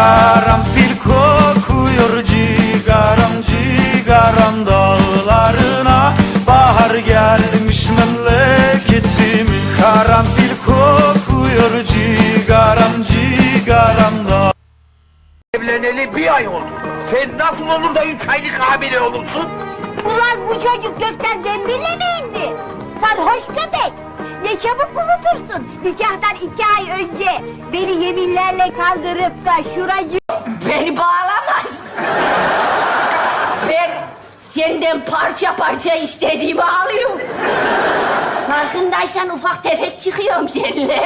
Karanfil kokuyor cigaram cigaram dağlarına Bahar gelmiş memleketimin Karanfil kokuyor cigaram cigaram dağlarına Evleneli bir ay oldu. Sen nasıl olur da üç aylık hamile olursun? Ulan bu çocuk gökten zembille mi indi? Sarhoş köpek! Ne çabuk unutursun. Nikahtan iki ay önce beni yeminlerle kaldırıp da şuracı... Beni bağlamaz. Ben senden parça parça istediğimi alıyorum. Farkındaysan ufak tefek çıkıyorum seninle.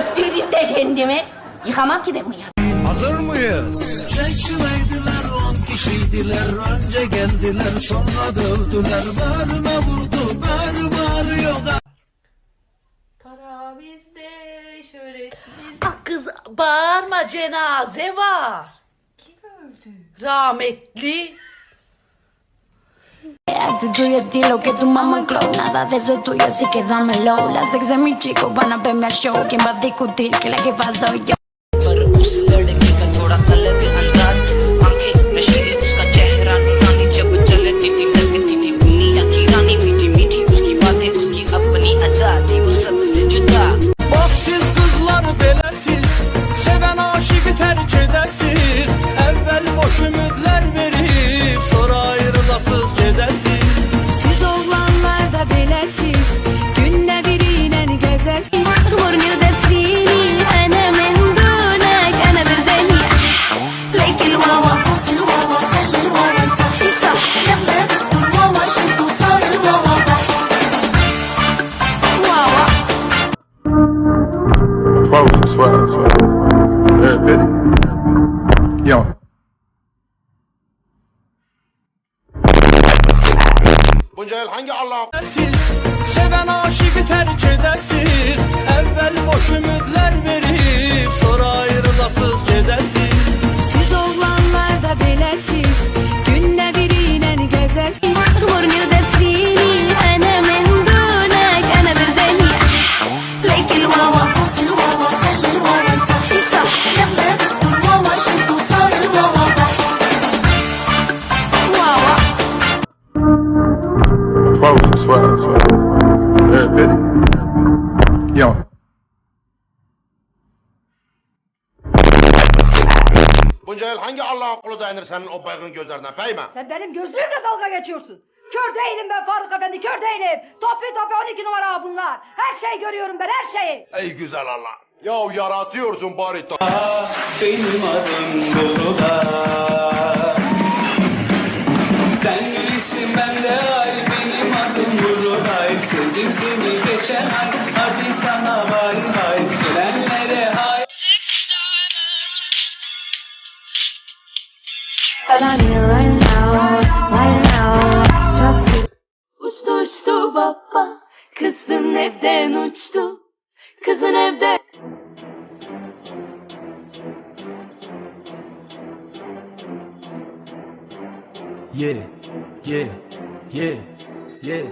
Öptürdüm de kendimi. Yıkamam ki ben bu ya. Hazır mıyız? Seçmeydiler on kişiydiler Önce geldiler sonra dövdüler Bağrıma vurdu bağrıma da Para bizde, şöhret bizde. Ah kız bağırma cenaze var. Kim öldü? Rahmetli. Actitud y estilo que tu mamá clon Nada de eso es tuyo, así que dámelo Las ex de mi chico van a verme al show ¿Quién va a discutir que la que soy yo? Yıl hangi Allah'a Siz seven aşığı terk edersiz Evvel boş ümitler verip Sonra Bunca yıl hangi Allah'a kulu dayanır senin o baygın gözlerine Fehmi? Sen benim gözlüğümle dalga geçiyorsun. Kör değilim ben Faruk Efendi, kör değilim. Topi topi 12 numara bunlar. Her şeyi görüyorum ben, her şeyi. Ey güzel Allah. Ya yaratıyorsun bari to- Benim adım Doluda Uçtu uçtu baba. Kızın evden uçtu. Kızın evden. Yeah, yeah, yeah, yeah